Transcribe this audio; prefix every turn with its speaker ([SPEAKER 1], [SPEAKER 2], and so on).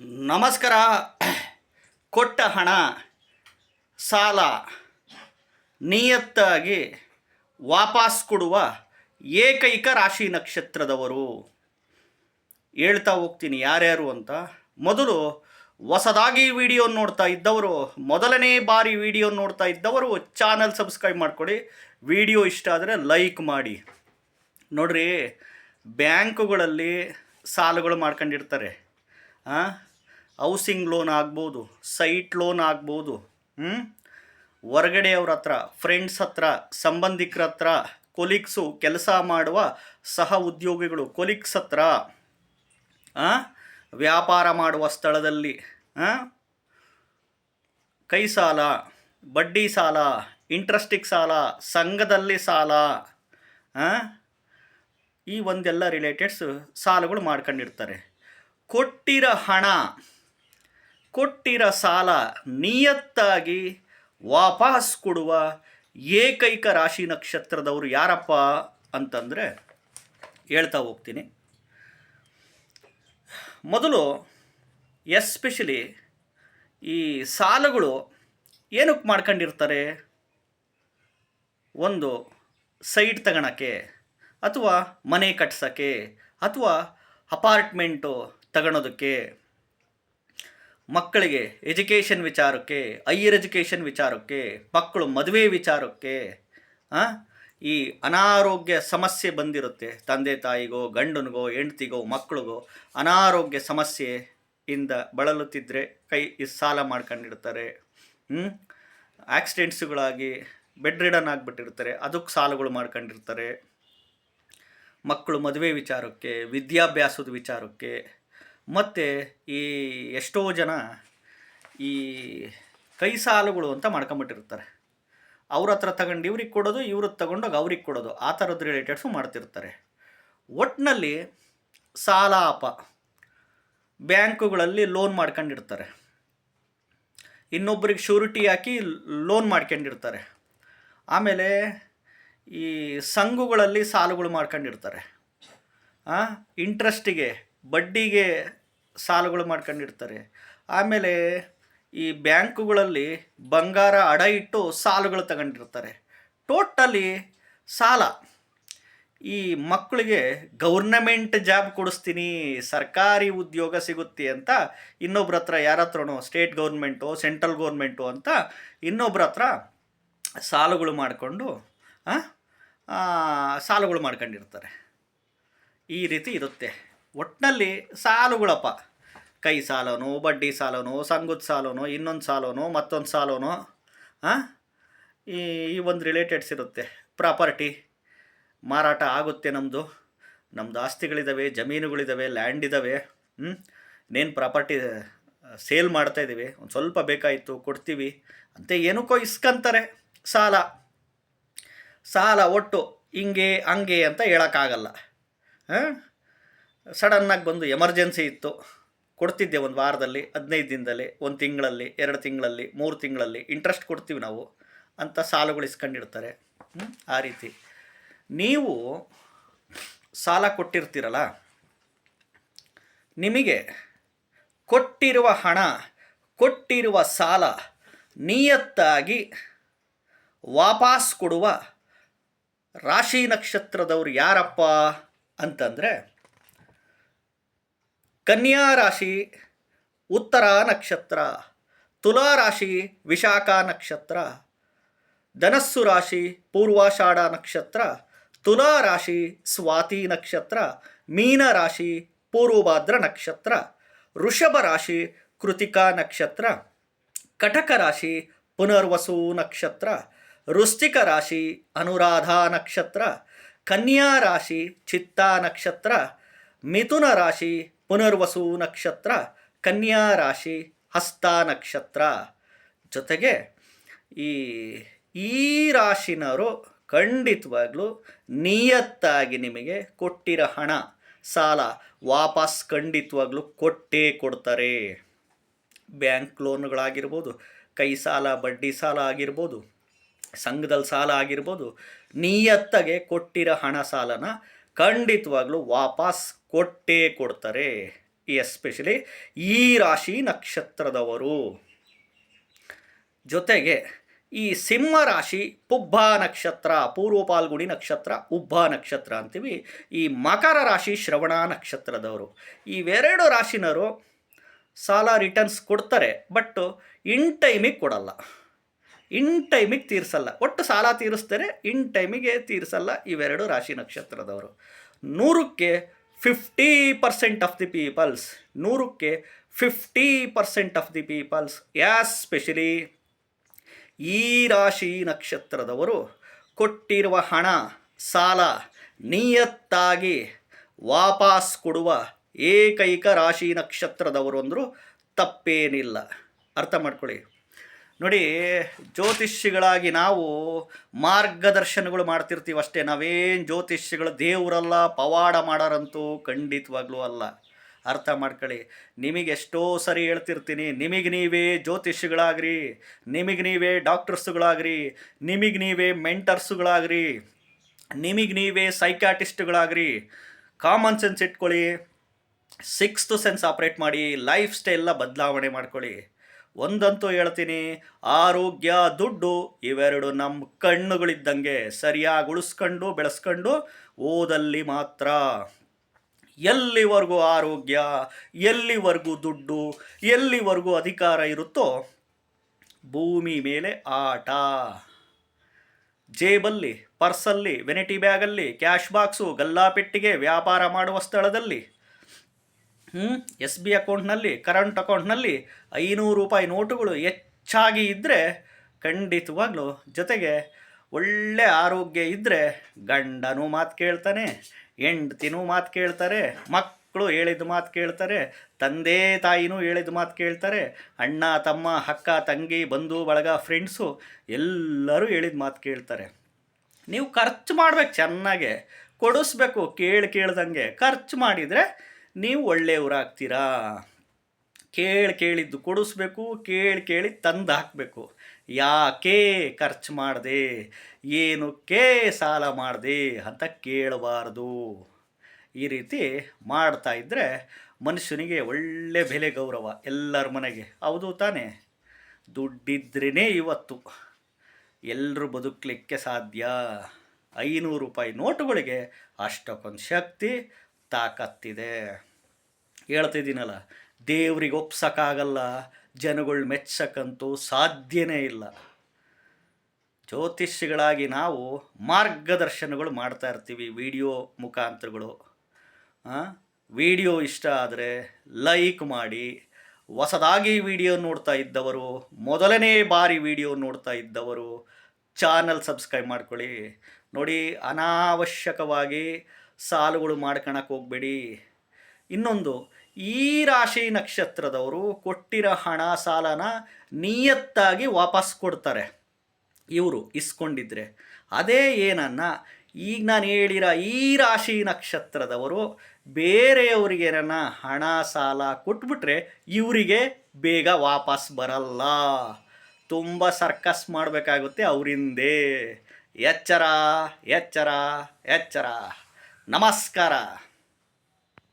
[SPEAKER 1] ನಮಸ್ಕಾರ. ಕೊಟ್ಟ ಹಣ, ಸಾಲ, ನಿಯತ್ತಾಗಿ ವಾಪಸ್ ಕೊಡುವ ಏಕೈಕ ರಾಶಿ ನಕ್ಷತ್ರದವರು. ಹೇಳ್ತಾ ಹೋಗ್ತೀನಿ ಯಾರ್ಯಾರು ಅಂತ. ಮೊದಲು ಹೊಸದಾಗಿ ವಿಡಿಯೋ ನೋಡ್ತಾ ಇದ್ದವರು, ಮೊದಲನೇ ಬಾರಿ ವಿಡಿಯೋ ನೋಡ್ತಾ ಇದ್ದವರು ಚಾನಲ್ ಸಬ್ಸ್ಕ್ರೈಬ್ ಮಾಡಿಕೊಡಿ ವಿಡಿಯೋ ಇಷ್ಟ ಆದರೆ ಲೈಕ್ ಮಾಡಿ. ನೋಡ್ರಿ, ಬ್ಯಾಂಕುಗಳಲ್ಲಿ ಸಾಲಗಳು ಮಾಡ್ಕೊಂಡಿರ್ತಾರೆ. ಹೌಸಿಂಗ್ ಲೋನ್ ಆಗ್ಬೋದು, ಸೈಟ್ ಲೋನ್ ಆಗ್ಬೋದು ಹ್ಞೂ ಹೊರಗಡೆಯವ್ರ ಹತ್ರ ಫ್ರೆಂಡ್ಸ್ ಹತ್ರ, ಸಂಬಂಧಿಕರ ಹತ್ರ ಕೊಲೀಗ್ಸು ಕೆಲಸ ಮಾಡುವ ಸಹ ಉದ್ಯೋಗಿಗಳು. ಕೊಲೀಗ್ಸ್ ಹತ್ರ ವ್ಯಾಪಾರ ಮಾಡುವ ಸ್ಥಳದಲ್ಲಿ ಕೈ ಸಾಲ, ಬಡ್ಡಿ ಸಾಲ ಇಂಟ್ರೆಸ್ಟಿಗೆ ಸಾಲ, ಸಂಘದಲ್ಲಿ ಸಾಲ ಈ ಒಂದೆಲ್ಲ ರಿಲೇಟೆಡ್ಸ್ ಸಾಲಗಳು ಮಾಡ್ಕೊಂಡಿರ್ತಾರೆ. ಕೊಟ್ಟಿರೋ ಹಣ ಕೊಟ್ಟಿರೋ ಸಾಲ ನಿಯತ್ತಾಗಿ ವಾಪಸ್ ಕೊಡುವ ಏಕೈಕ ರಾಶಿ ನಕ್ಷತ್ರದವರು ಯಾರಪ್ಪ ಅಂತಂದರೆ ಹೇಳ್ತಾ ಹೋಗ್ತೀನಿ. ಮೊದಲು ಎಸ್ಪೆಷಲಿ ಈ ಸಾಲಗಳು ಏನಕ್ಕೆ ಮಾಡ್ಕೊಂಡಿರ್ತಾರೆ? ಒಂದು ಸೈಟ್ ತಗೊಳಕ್ಕೆ ಅಥವಾ ಮನೆ ಕಟ್ಸೋಕ್ಕೆ ಅಥವಾ ಅಪಾರ್ಟ್ಮೆಂಟು ತಗೊಳೋದಕ್ಕೆ ಮಕ್ಕಳಿಗೆ ಎಜುಕೇಷನ್ ವಿಚಾರಕ್ಕೆ ಹೈಯರ್ ಎಜುಕೇಷನ್ ವಿಚಾರಕ್ಕೆ, ಮಕ್ಕಳು ಮದುವೆ ವಿಚಾರಕ್ಕೆ ಈ ಅನಾರೋಗ್ಯ ಸಮಸ್ಯೆ ಬಂದಿರುತ್ತೆ. ತಂದೆ ತಾಯಿಗೋ, ಗಂಡನಿಗೋ, ಹೆಂಡ್ತಿಗೋ, ಮಕ್ಕಳಿಗೋ ಅನಾರೋಗ್ಯ ಸಮಸ್ಯೆಯಿಂದ ಬಳಲುತ್ತಿದ್ದರೆ ಕೈ ಸಾಲ ಮಾಡ್ಕೊಂಡಿರ್ತಾರೆ. ಹ್ಞೂ ಆಕ್ಸಿಡೆಂಟ್ಸುಗಳಾಗಿ ಬೆಡ್ ರಿಡನ್ ಆಗಿಬಿಟ್ಟಿರ್ತಾರೆ. ಅದಕ್ಕೆ ಸಾಲಗಳು ಮಾಡ್ಕೊಂಡಿರ್ತಾರೆ. ಮಕ್ಕಳು ಮದುವೆ ವಿಚಾರಕ್ಕೆ, ವಿದ್ಯಾಭ್ಯಾಸದ ವಿಚಾರಕ್ಕೆ ಮತ್ತು ಈ ಎಷ್ಟೋ ಜನ ಈ ಕೈ ಸಾಲುಗಳು ಅಂತ ಮಾಡ್ಕೊಂಬಿಟ್ಟಿರ್ತಾರೆ. ಅವ್ರ ಹತ್ರ ತಗೊಂಡು ಇವ್ರಿಗೆ ಕೊಡೋದು ಇವ್ರದ್ದು ತಗೊಂಡೋಗಿ ಅವ್ರಿಗೆ ಕೊಡೋದು. ಆ ಥರದ್ದು ರಿಲೇಟೆಡ್ಸು ಮಾಡ್ತಿರ್ತಾರೆ. ಒಟ್ಟಿನಲ್ಲಿ ಸಾಲ ಅಪ. ಬ್ಯಾಂಕುಗಳಲ್ಲಿ ಲೋನ್ ಮಾಡ್ಕೊಂಡಿರ್ತಾರೆ. ಇನ್ನೊಬ್ರಿಗೆ ಶ್ಯೂರಿಟಿ ಹಾಕಿ ಲೋನ್ ಮಾಡ್ಕೊಂಡಿರ್ತಾರೆ. ಆಮೇಲೆ ಈ ಸಂಘಗಳಲ್ಲಿ ಸಾಲುಗಳು ಮಾಡ್ಕೊಂಡಿರ್ತಾರೆ. ಇಂಟ್ರೆಸ್ಟಿಗೆ ಬಡ್ಡಿಗೆ ಸಾಲಗಳು ಮಾಡ್ಕೊಂಡಿರ್ತಾರೆ. ಆಮೇಲೆ ಈ ಬ್ಯಾಂಕುಗಳಲ್ಲಿ ಬಂಗಾರ ಅಡ ಇಟ್ಟು ಸಾಲಗಳು ತಗೊಂಡಿರ್ತಾರೆ. ಟೋಟಲಿ ಸಾಲ. ಈ ಮಕ್ಕಳಿಗೆ ಗೌರ್ನಮೆಂಟ್ ಜಾಬ್ ಕೊಡಿಸ್ತೀನಿ, ಸರ್ಕಾರಿ ಉದ್ಯೋಗ ಸಿಗುತ್ತೆ ಅಂತ ಇನ್ನೊಬ್ರ ಹತ್ರ ಯಾರ ಹತ್ರನೋ ಸ್ಟೇಟ್ ಗೌರ್ಮೆಂಟು ಸೆಂಟ್ರಲ್ ಗೌರ್ಮೆಂಟು ಅಂತ ಇನ್ನೊಬ್ರ ಹತ್ರ ಸಾಲಗಳು ಮಾಡಿಕೊಂಡು ಸಾಲಗಳು ಮಾಡ್ಕೊಂಡಿರ್ತಾರೆ. ಈ ರೀತಿ ಇರುತ್ತೆ. ಒಟ್ಟಿನಲ್ಲಿ ಸಾಲುಗಳಪ್ಪ. ಕೈ ಸಾಲನೋ, ಬಡ್ಡಿ ಸಾಲನೋ, ಸಂಘದ ಸಾಲನೋ, ಇನ್ನೊಂದು ಸಾಲನೋ, ಮತ್ತೊಂದು ಸಾಲನೋ, ಆ? ಈ ಈ ಒಂದು ರಿಲೇಟೆಡ್ಸ್ ಇರುತ್ತೆ. ಪ್ರಾಪರ್ಟಿ, ಮಾರಾಟ ಆಗುತ್ತೆ ನಮ್ಮದು ನಮ್ಮದು ಆಸ್ತಿಗಳಿದ್ದಾವೆ ಜಮೀನುಗಳಿದ್ದಾವೆ ಲ್ಯಾಂಡ್ ಇದ್ದಾವೆ ಹ್ಞೂ ಪ್ರಾಪರ್ಟಿ ಸೇಲ್ ಮಾಡ್ತಾ ಇದ್ದೀವಿ ಒಂದು ಸ್ವಲ್ಪ ಬೇಕಾಯಿತು, ಕೊಡ್ತೀವಿ. ಅಂತ ಏನಕ್ಕೋ ಇಸ್ಕಂತಾರೆ. ಸಾಲ. ಸಾಲ ಒಟ್ಟು ಹಿಂಗೆ, ಹಂಗೆ ಅಂತ ಹೇಳೋಕ್ಕಾಗಲ್ಲ. ಹಾಂ ಸಡನ್ನಾಗಿ ಬಂದು ಎಮರ್ಜೆನ್ಸಿ ಇತ್ತು. ಕೊಡ್ತಿದ್ದೆ ಒಂದು ವಾರದಲ್ಲಿ, ಹದಿನೈದು ದಿನದಲ್ಲಿ, ಒಂದು ತಿಂಗಳಲ್ಲಿ, ಎರಡು ತಿಂಗಳಲ್ಲಿ, ಮೂರು ತಿಂಗಳಲ್ಲಿ ಇಂಟ್ರೆಸ್ಟ್ ಕೊಡ್ತೀವಿ ನಾವು ಅಂತ ಸಾಲಗಳು ಇಸ್ಕೊಂಡಿರ್ತಾರೆ ಆ ರೀತಿ. ನೀವು ಸಾಲ ಕೊಟ್ಟಿರ್ತೀರಲ್ಲ, ನಿಮಗೆ ಕೊಟ್ಟಿರುವ ಹಣ, ಕೊಟ್ಟಿರುವ ಸಾಲ ನಿಯತ್ತಾಗಿ ವಾಪಸ್ ಕೊಡುವ ರಾಶಿ ನಕ್ಷತ್ರದವ್ರು ಯಾರಪ್ಪ ಅಂತಂದರೆ ಕನ್ಯಾ ರಾಶಿ ಉತ್ತರ ನಕ್ಷತ್ರ, ತುಲಾ ರಾಶಿ, ವಿಶಾಖ ನಕ್ಷತ್ರ, ಧನಸ್ಸು ರಾಶಿ, ಪೂರ್ವಾಷಾಢ ನಕ್ಷತ್ರ, ತುಲಾ ರಾಶಿ, ಸ್ವಾತಿ ನಕ್ಷತ್ರ, ಮೀನ ರಾಶಿ, ಪೂರ್ವಭಾದ್ರ ನಕ್ಷತ್ರ, ವೃಷಭ ರಾಶಿ, ಕೃತಿಕಾ ನಕ್ಷತ್ರ, ಕಟಕ ರಾಶಿ, ಪುನರ್ವಸು ನಕ್ಷತ್ರ, ವೃಶ್ಚಿಕ ರಾಶಿ, ಅನುರಾಧ ನಕ್ಷತ್ರ, ಕನ್ಯಾ ರಾಶಿ, ಚಿತ್ತಾ ನಕ್ಷತ್ರ, ಮಿಥುನ ರಾಶಿ ಪುನರ್ವಸು ನಕ್ಷತ್ರ, ಕನ್ಯಾ ರಾಶಿ, ಹಸ್ತ ನಕ್ಷತ್ರ. ಜೊತೆಗೆ ಈ ಈ ರಾಶಿನವರು ಖಂಡಿತವಾಗ್ಲೂ ನಿಯತ್ತಾಗಿ ನಿಮಗೆ ಕೊಟ್ಟಿರೋ ಹಣ, ಸಾಲ ವಾಪಸ್ ಖಂಡಿತವಾಗ್ಲೂ ಕೊಟ್ಟೇ ಕೊಡ್ತಾರೆ. ಬ್ಯಾಂಕ್ ಲೋನ್ಗಳಾಗಿರ್ಬೋದು, ಕೈ ಸಾಲ, ಬಡ್ಡಿ ಸಾಲ ಆಗಿರ್ಬೋದು, ಸಂಘದಲ್ಲಿ ಸಾಲ ಆಗಿರ್ಬೋದು, ನಿಯತ್ತಾಗೆ ಕೊಟ್ಟಿರೋ ಹಣ ಸಾಲನ ಖಂಡಿತವಾಗ್ಲೂ ವಾಪಸ್ ಕೊಟ್ಟೇ ಕೊಡ್ತಾರೆ ಎಸ್ಪೆಷಲಿ ಈ ರಾಶಿ ನಕ್ಷತ್ರದವರು. ಜೊತೆಗೆ ಈ ಸಿಂಹ ರಾಶಿ, ಪುಬ್ಬ ನಕ್ಷತ್ರ, ಪೂರ್ವ ಪಾಲ್ಗುಣಿ ನಕ್ಷತ್ರ, ಉಬ್ಬ ನಕ್ಷತ್ರ ಅಂತೀವಿ. ಈ ಮಕರ ರಾಶಿ, ಶ್ರವಣ ನಕ್ಷತ್ರದವರು. ಇವೆರಡು ರಾಶಿನವರು ಸಾಲ ರಿಟರ್ನ್ಸ್ ಕೊಡ್ತಾರೆ ಬಟ್ ಇನ್ ಟೈಮಿಗೆ ಕೊಡಲ್ಲ. ಇನ್ ಟೈಮಿಗೆ ತೀರಿಸಲ್ಲ. ಒಟ್ಟು ಸಾಲ ತೀರಿಸ್ತಾರೆ ಇನ್ ಟೈಮಿಗೆ ತೀರಿಸಲ್ಲ ಇವೆರಡು ರಾಶಿ ನಕ್ಷತ್ರದವರು. ನೂರಕ್ಕೆ fifty percent of the peoples ನೂರಕ್ಕೆ fifty percent of the peoples especially ಈ ರಾಶಿ ನಕ್ಷತ್ರದವರು ಕೊಟ್ಟಿರುವ ಹಣ, ಸಾಲ ನಿಯತ್ತಾಗಿ ವಾಪಸ್ ಕೊಡುವ ಏಕೈಕ ರಾಶಿ ನಕ್ಷತ್ರದವರು ಅಂದರೂ ತಪ್ಪೇನಿಲ್ಲ. ಅರ್ಥ ಮಾಡ್ಕೊಳ್ಳಿ. ನೋಡಿ ಜ್ಯೋತಿಷಿಗಳಾಗಿ ನಾವು ಮಾರ್ಗದರ್ಶನಗಳು ಮಾಡ್ತಿರ್ತೀವಿ ಅಷ್ಟೇ. ನಾವೇನು ಜ್ಯೋತಿಷಿಗಳು ದೇವರಲ್ಲ, ಪವಾಡ ಮಾಡೋರಂತೂ ಖಂಡಿತವಾಗ್ಲೂ ಅಲ್ಲ. ಅರ್ಥ ಮಾಡ್ಕೊಳ್ಳಿ. ನಿಮಗೆ ಎಷ್ಟೋ ಸರಿ ಹೇಳ್ತಿರ್ತೀನಿ, ನಿಮಗೆ ನೀವೇ ಜ್ಯೋತಿಷ್ಯಗಳಾಗ್ರಿ, ನಿಮಗೆ ನೀವೇ ಡಾಕ್ಟರ್ಸ್ಗಳಾಗ್ರಿ, ನಿಮಗೆ ನೀವೇ ಮೆಂಟರ್ಸುಗಳಾಗ್ರಿ, ನಿಮಗೆ ನೀವೇ ಸೈಕಾಟಿಸ್ಟ್ಗಳಾಗ್ರಿ ಕಾಮನ್ ಸೆನ್ಸ್ ಇಟ್ಕೊಳ್ಳಿ, ಸಿಕ್ಸ್ತ್ ಸೆನ್ಸ್ ಆಪ್ರೇಟ್ ಮಾಡಿ, ಲೈಫ್ ಸ್ಟೈಲ್ನ ಬದಲಾವಣೆ ಮಾಡ್ಕೊಳ್ಳಿ. ಒಂದಂತೂ ಹೇಳ್ತೀನಿ, ಆರೋಗ್ಯ, ದುಡ್ಡು ಇವೆರಡು ನಮ್ಮ ಕಣ್ಣುಗಳಿದ್ದಂಗೆ ಸರಿಯಾಗಿ ಉಳಿಸ್ಕೊಂಡು, ಬೆಳೆಸ್ಕೊಂಡು ಓದಲ್ಲಿ ಮಾತ್ರ. ಎಲ್ಲಿವರೆಗೂ ಆರೋಗ್ಯ, ಎಲ್ಲಿವರೆಗೂ ದುಡ್ಡು, ಎಲ್ಲಿವರೆಗೂ ಅಧಿಕಾರ ಇರುತ್ತೋ ಭೂಮಿ ಮೇಲೆ ಆಟ. ಜೇಬಲ್ಲಿ, ಪರ್ಸಲ್ಲಿ, ವೆನಿಟಿ ಬ್ಯಾಗಲ್ಲಿ, ಕ್ಯಾಶ್ ಬಾಕ್ಸು ಗಲ್ಲಾಪೆಟ್ಟಿಗೆ ವ್ಯಾಪಾರ ಮಾಡುವ ಸ್ಥಳದಲ್ಲಿ ಎಸ್ ಬಿ ಅಕೌಂಟ್ನಲ್ಲಿ, ಕರೆಂಟ್ ಅಕೌಂಟ್ನಲ್ಲಿ ಐನೂರು ರೂಪಾಯಿ ನೋಟುಗಳು ಹೆಚ್ಚಾಗಿ ಇದ್ದರೆ ಖಂಡಿತವಾಗ್ಲೂ ಜೊತೆಗೆ ಒಳ್ಳೆ ಆರೋಗ್ಯ ಇದ್ದರೆ ಗಂಡನೂ ಮಾತು ಕೇಳ್ತಾನೆ, ಹೆಂಡ್ತಿನೂ ಮಾತು ಕೇಳ್ತಾರೆ, ಮಕ್ಕಳು ಹೇಳಿದ ಮಾತು ಕೇಳ್ತಾರೆ, ತಂದೆ ತಾಯಿನೂ ಹೇಳಿದ ಮಾತು ಕೇಳ್ತಾರೆ, ಅಣ್ಣ, ತಮ್ಮ, ಅಕ್ಕ, ತಂಗಿ, ಬಂಧು, ಬಳಗ ಫ್ರೆಂಡ್ಸು ಎಲ್ಲರೂ ಹೇಳಿದ ಮಾತು ಕೇಳ್ತಾರೆ. ನೀವು ಖರ್ಚು ಮಾಡ್ಬೇಕು ಚೆನ್ನಾಗೆ, ಕೊಡಿಸ್ಬೇಕು, ಕೇಳಿ ಕೇಳ್ದಂಗೆ ಖರ್ಚು ಮಾಡಿದರೆ ನೀವು ಒಳ್ಳೆಯವರಾಗ್ತೀರಾ? ಕೇಳಿ ಕೇಳಿದ್ದು ಕೊಡಿಸ್ಬೇಕು, ಕೇಳಿ ಕೇಳಿ ತಂದು ಹಾಕಬೇಕು. ಯಾಕೆ ಖರ್ಚು ಮಾಡಿದೆ? ಏನಕ್ಕೆ ಸಾಲ ಮಾಡಿದೆ ಅಂತ ಕೇಳಬಾರ್ದು. ಈ ರೀತಿ ಮಾಡ್ತಾ ಇದ್ದರೆ ಮನುಷ್ಯನಿಗೆ ಒಳ್ಳೆ ಬೆಲೆ ಗೌರವ ಎಲ್ಲರ ಮನೆಗೆ. ಹೌದು ತಾನೇ? ದುಡ್ಡಿದ್ರೇ ಇವತ್ತು. ಎಲ್ಲರೂ ಬದುಕಲಿಕ್ಕೆ ಸಾಧ್ಯ. ಐನೂರು ರೂಪಾಯಿ ನೋಟುಗಳಿಗೆ ಅಷ್ಟಕ್ಕೊಂದು ಶಕ್ತಿ ತಾಕತ್ತಿದೆ. ಹೇಳ್ತಿದ್ದೀನಲ್ಲ, ದೇವ್ರಿಗೆ ಒಪ್ಸೋಕ್ಕಾಗಲ್ಲ, ಜನಗಳು ಮೆಚ್ಚಕ್ಕಂತೂ ಸಾಧ್ಯನೇ ಇಲ್ಲ. ಜ್ಯೋತಿಷಿಗಳಾಗಿ ನಾವು ಮಾರ್ಗದರ್ಶನಗಳು ಮಾಡ್ತಾ ಇರ್ತೀವಿ, ವಿಡಿಯೋ ಮುಖಾಂತರಗಳು. ವಿಡಿಯೋ ಇಷ್ಟ ಆದರೆ ಲೈಕ್ ಮಾಡಿ. ಹೊಸದಾಗಿ ವಿಡಿಯೋ ನೋಡ್ತಾ ಇದ್ದವರು, ಮೊದಲನೇ ಬಾರಿ ವಿಡಿಯೋ ನೋಡ್ತಾ ಇದ್ದವರು, ಚಾನಲ್ ಸಬ್ಸ್ಕ್ರೈಬ್ ಮಾಡ್ಕೊಳ್ಳಿ. ನೋಡಿ, ಅನಾವಶ್ಯಕವಾಗಿ ಸಾಲುಗಳು ಮಾಡ್ಕೊಳಕ್ಕೆ ಹೋಗಬೇಡಿ. ಇನ್ನೊಂದು, ಈ ರಾಶಿ ನಕ್ಷತ್ರದವರು ಕೊಟ್ಟಿರೋ ಹಣ ಸಾಲನ ನಿಯತ್ತಾಗಿ ವಾಪಸ್ ಕೊಡ್ತಾರೆ. ಇವರು ಇಸ್ಕೊಂಡಿದ್ರೆ. ಅದೇ ಏನನ್ನ, ಈಗ ನಾನು ಹೇಳಿರೋ ಈ ರಾಶಿ ನಕ್ಷತ್ರದವರು ಬೇರೆಯವ್ರಿಗೆ ಏನನ್ನ ಹಣ ಸಾಲ ಕೊಟ್ಬಿಟ್ರೆ ಇವರಿಗೆ ಬೇಗ ವಾಪಸ್ ಬರಲ್ಲ. ತುಂಬ ಸರ್ಕಸ್ ಮಾಡಬೇಕಾಗುತ್ತೆ ಅವರಿಂದೇ. ಎಚ್ಚರ ಎಚ್ಚರ ಎಚ್ಚರ. ನಮಸ್ಕಾರ